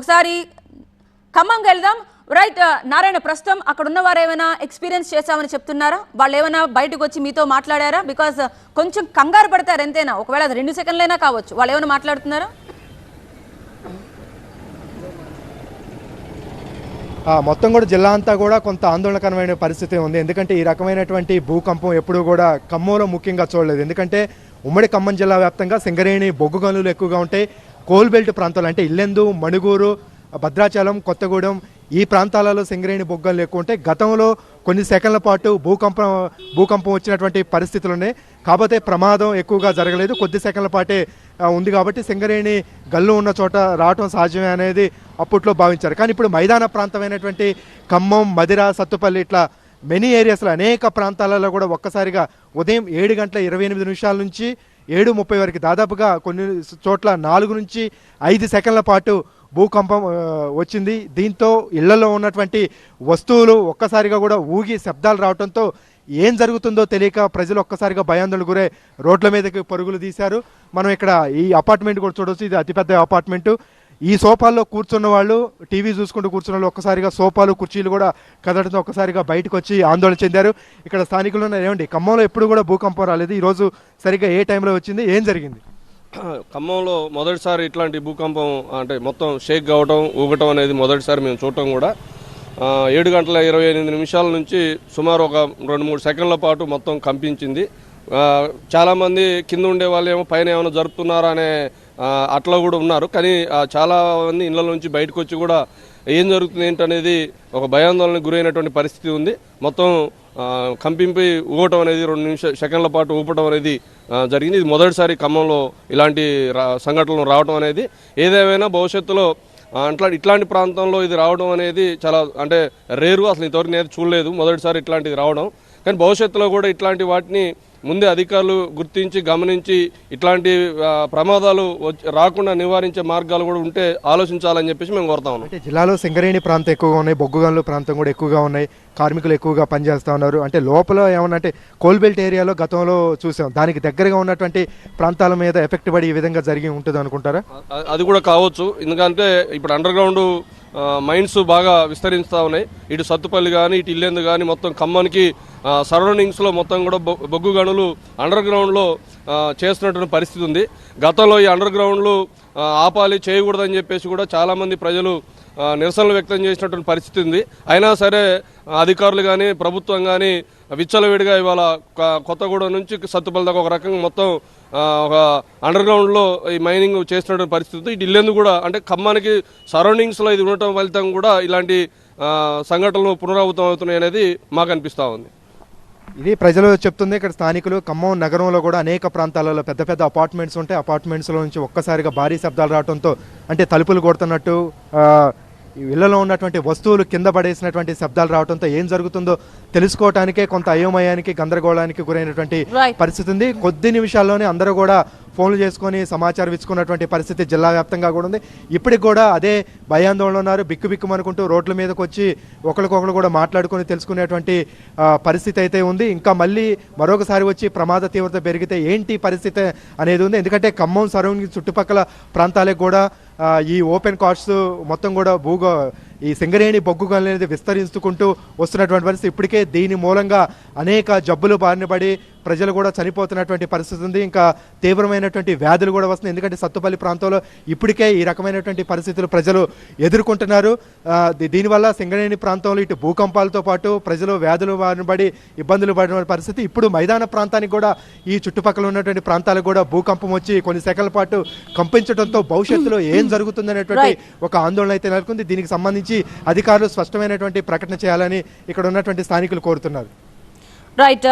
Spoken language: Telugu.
ఒకసారి ఖమ్మంకి వెళ్దాం. రైట్ uh, నారాయణ ప్రస్తుతం అక్కడ ఉన్న వారు ఏమైనా ఎక్స్పీరియన్స్ చేశామని చెప్తున్నారా? వాళ్ళు ఏమైనా బయటకు వచ్చి మీతో మాట్లాడారా? బికాస్ uh, కొంచెం కంగారు పడతారు ఎంతైనా. ఒకవేళ రెండు సెకండ్లైనా కావచ్చు. వాళ్ళు ఏమైనా మాట్లాడుతున్నారా? మొత్తం కూడా జిల్లా అంతా కూడా కొంత ఆందోళనకరమైన పరిస్థితి ఉంది. ఎందుకంటే ఈ రకమైనటువంటి భూకంపం ఎప్పుడూ కూడా ఖమ్మంలో ముఖ్యంగా చూడలేదు. ఎందుకంటే ఉమ్మడి ఖమ్మం జిల్లా వ్యాప్తంగా సింగరేణి బొగ్గు గనులు ఎక్కువగా ఉంటాయి. కోల్బెల్ట్ ప్రాంతాలు అంటే ఇల్లెందు మణుగూరు భద్రాచలం కొత్తగూడెం ఈ ప్రాంతాలలో సింగరేణి బొగ్గలు లేకుంటే గతంలో కొన్ని సెకండ్ల పాటు భూకంపం భూకంపం వచ్చినటువంటి పరిస్థితులు ఉన్నాయి. కాకపోతే ప్రమాదం ఎక్కువగా జరగలేదు. కొద్ది సెకండ్ల పాటే ఉంది కాబట్టి సింగరేణి గల్లు ఉన్న చోట రావటం సాధ్యమే అనేది అప్పట్లో భావించారు. కానీ ఇప్పుడు మైదాన ప్రాంతమైనటువంటి ఖమ్మం మదిర సత్తుపల్లి ఇట్లా మెనీ ఏరియాస్లో అనేక ప్రాంతాలలో కూడా ఒక్కసారిగా ఉదయం ఏడు గంటల ఇరవై ఎనిమిది నిమిషాల నుంచి ఏడు ముప్పై వరకు దాదాపుగా కొన్ని చోట్ల నాలుగు నుంచి ఐదు సెకండ్ల పాటు భూకంపం వచ్చింది. దీంతో ఇళ్ళలో ఉన్నటువంటి వస్తువులు ఒక్కసారిగా కూడా ఊగి శబ్దాలు రావడంతో ఏం జరుగుతుందో తెలియక ప్రజలు ఒక్కసారిగా భయాందోళన గురే రోడ్ల మీదకి పరుగులు తీశారు. మనం ఇక్కడ ఈ అపార్ట్మెంట్ కూడా చూడవచ్చు ఇది అతిపెద్ద అపార్ట్మెంటు. ఈ సోఫాల్లో కూర్చున్న వాళ్ళు టీవీ చూసుకుంటూ కూర్చున్న వాళ్ళు ఒక్కసారిగా సోఫాలు కుర్చీలు కూడా కదలడంతో ఒక్కసారిగా బయటకు వచ్చి ఆందోళన చెందారు. ఇక్కడ స్థానికులు ఉన్నారు. ఏమండి ఖమ్మంలో ఎప్పుడు కూడా భూకంపం రాలేదు. ఈరోజు సరిగ్గా ఏ టైంలో వచ్చింది? ఏం జరిగింది? ఖమ్మంలో మొదటిసారి ఇట్లాంటి భూకంపం అంటే మొత్తం షేక్ కావటం ఊగటం అనేది మొదటిసారి మేము చూడటం కూడా. ఏడు గంటల ఇరవై ఎనిమిది నిమిషాల నుంచి సుమారు ఒక రెండు మూడు సెకండ్ల పాటు మొత్తం కంపించింది. చాలామంది కింద ఉండే వాళ్ళు ఏమో పైన ఏమైనా జరుపుతున్నారా అనే అట్లా కూడా ఉన్నారు. కానీ చాలామంది చాలా మంది ఇళ్ళ నుంచి బయటకు వచ్చి కూడా ఏం జరుగుతుంది ఏంటనేది ఒక భయాందోళనకు గురైనటువంటి పరిస్థితి ఉంది. మొత్తం కంపింపై కంపింపి ఊగటం అనేది రెండు నిమిష సెకండ్ల పాటు ఊపటం అనేది జరిగింది. ఇది మొదటిసారి ఖమ్మంలో ఇలాంటి రా- సంఘటనలు రావడం అనేది. ఏదేమైనా భవిష్యత్తులో అట్లా ఇట్లాంటి ప్రాంతంలో ఇది రావడం అనేది చాలా అంటే రేరు. అసలు ఇంతవరకు నేను చూడలేదు. మొదటిసారి ఇట్లాంటిది రావడం. కానీ భవిష్యత్తులో కూడా ఇట్లాంటి వాటిని ముందే అధికారులు గుర్తించి గమనించి ఇట్లాంటి ప్రమాదాలు వచ్చి- రాకుండా నివారించే మార్గాలు కూడా ఉంటే ఆలోచించాలని చెప్పేసి మేము కోరుతా ఉన్నాం. అంటే జిల్లాలో సింగరేణి ప్రాంతం ఎక్కువగా ఉన్నాయి బొగ్గుగనులు ప్రాంతం కూడా ఎక్కువగా ఉన్నాయి కార్మికులు ఎక్కువగా పనిచేస్తూ ఉన్నారు. అంటే లోపల ఏమన్నా అంటే కోల్బెల్ట్ ఏరియాలో గతంలో చూసాం దానికి దగ్గరగా ఉన్నటువంటి ప్రాంతాల మీద ఎఫెక్ట్ పడి ఈ విధంగా జరిగి ఉంటుంది అనుకుంటారా అది కూడా కావచ్చు. ఎందుకంటే ఇప్పుడు అండర్ గ్రౌండ్ మైండ్స్ బాగా విస్తరిస్తూ ఉన్నాయి. ఇటు సత్తుపల్లి కానీ ఇటు ఇల్లెందు కానీ మొత్తం ఖమ్మానికి సరౌండింగ్స్లో మొత్తం కూడా బొగ్గు గనులు అండర్ గ్రౌండ్లో చేస్తున్నటువంటి పరిస్థితి ఉంది. గతంలో ఈ అండర్ గ్రౌండ్లు ఆపాలి చేయకూడదని చెప్పేసి కూడా చాలామంది ప్రజలు నిరసనలు వ్యక్తం చేసినటువంటి పరిస్థితి ఉంది అయినా సరే అధికారులు కానీ ప్రభుత్వం కానీ విచ్చలవిడిగా ఇవాళ కొత్తగూడెం నుంచి సత్తుపల్లి దాకా ఒక రకంగా మొత్తం ఒక అండర్ గ్రౌండ్లో ఈ మైనింగ్ చేసినటువంటి పరిస్థితి ఉంది. ఇటు కూడా అంటే ఖమ్మానికి సరౌండింగ్స్లో ఇది ఉండటం ఫలితం కూడా ఇలాంటి సంఘటనలు పునరావృతం అవుతున్నాయి అనేది మాకు అనిపిస్తూ ఉంది ఇది ప్రజలు చెప్తుంది ఇక్కడ స్థానికులు ఖమ్మం నగరంలో కూడా అనేక ప్రాంతాలలో పెద్ద పెద్ద అపార్ట్మెంట్స్ ఉంటాయి. అపార్ట్మెంట్స్లో నుంచి ఒక్కసారిగా భారీ శబ్దాలు రావడంతో అంటే తలుపులు కొడుతున్నట్టు ఇళ్ళలో ఉన్నటువంటి వస్తువులు కింద పడేసినటువంటి శబ్దాలు రావడంతో ఏం జరుగుతుందో తెలుసుకోవటానికే కొంత అయోమయానికి గందరగోళానికి గురైనటువంటి. పరిస్థితి ఉంది. కొద్ది నిమిషాల్లోనే అందరూ కూడా ఫోన్లు చేసుకొని సమాచారం ఇచ్చుకున్నటువంటి పరిస్థితి జిల్లా వ్యాప్తంగా కూడా ఉంది. ఇప్పటికి కూడా అదే భయాందోళన ఉన్నారు. బిక్కు బిక్కుమనుకుంటూ రోడ్ల మీదకి వచ్చి ఒకరికొకరు కూడా మాట్లాడుకొని తెలుసుకునేటువంటి పరిస్థితి అయితే ఉంది. ఇంకా మళ్ళీ మరొకసారి వచ్చి ప్రమాద తీవ్రత పెరిగితే ఏంటి పరిస్థితి అనేది ఉంది. ఎందుకంటే ఖమ్మం సరౌండింగ్ చుట్టుపక్కల ప్రాంతాలకు కూడా ఈ ఓపెన్ కార్డ్స్ మొత్తం కూడా భూగో ఈ సింగరేణి బొగ్గు గనులు అనేది విస్తరించుకుంటూ వస్తున్నటువంటి పరిస్థితి. ఇప్పటికే దీని మూలంగా అనేక జబ్బులు బారినపడి ప్రజలు కూడా చనిపోతున్నటువంటి పరిస్థితి ఉంది. ఇంకా తీవ్రమైనటువంటి వ్యాధులు కూడా వస్తున్నాయి. ఎందుకంటే సత్తుపల్లి ప్రాంతంలో ఇప్పటికే ఈ రకమైనటువంటి పరిస్థితులు ప్రజలు ఎదుర్కొంటున్నారు. దీనివల్ల సింగరేణి ప్రాంతంలో ఇటు భూకంపాలతో పాటు ప్రజలు వ్యాధులు బారిన పడి ఇబ్బందులు పడిన పరిస్థితి. ఇప్పుడు మైదాన ప్రాంతానికి కూడా ఈ చుట్టుపక్కల ఉన్నటువంటి ప్రాంతాలకు కూడా భూకంపం వచ్చి కొన్ని సెకండ్ల పాటు కంపించడంతో భవిష్యత్తులో ఏం జరుగుతుందనేటువంటి ఒక ఆందోళన అయితే నెలకొంది. దీనికి సంబంధించి అధికారులు స్పష్టమైనటువంటి ప్రకటన చేయాలని ఇక్కడ ఉన్నటువంటి స్థానికులు కోరుతున్నారు. రైట్